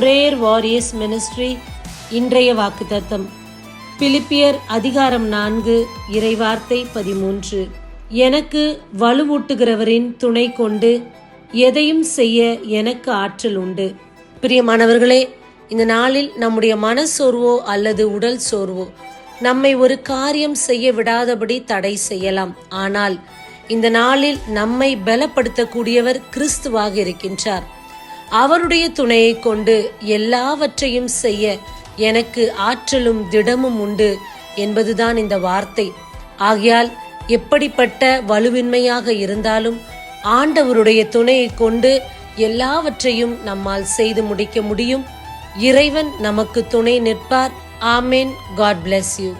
Warriors ministry இன்றைய வாக்குத்தத்தம். பிலிப்பியர் அதிகாரம் நான்கு இறைவார்த்தை பதிமூன்று. எனக்கு வலுவூட்டுகிறவரின் துணை கொண்டு எதையும் செய்ய எனக்கு ஆற்றல் உண்டு. பிரியமானவர்களே இந்த நாளில் நம்முடைய மனசோர்வோ அல்லது உடல் சோர்வோ நம்மை ஒரு காரியம் செய்ய விடாதபடி தடை செய்யலாம். ஆனால் இந்த நாளில் நம்மை பலப்படுத்தக்கூடியவர் கிறிஸ்துவாக இருக்கின்றார். அவருடைய துணையை கொண்டு எல்லாவற்றையும் செய்ய எனக்கு ஆற்றலும் திடமும் உண்டு என்பதுதான் இந்த வார்த்தை. ஆகையால் எப்படிப்பட்ட வலுவின்மையாக இருந்தாலும் ஆண்டவருடைய துணையை கொண்டு எல்லாவற்றையும் நம்மால் செய்து முடிக்க முடியும். இறைவன் நமக்கு துணை நிற்பார். ஆமேன். God bless you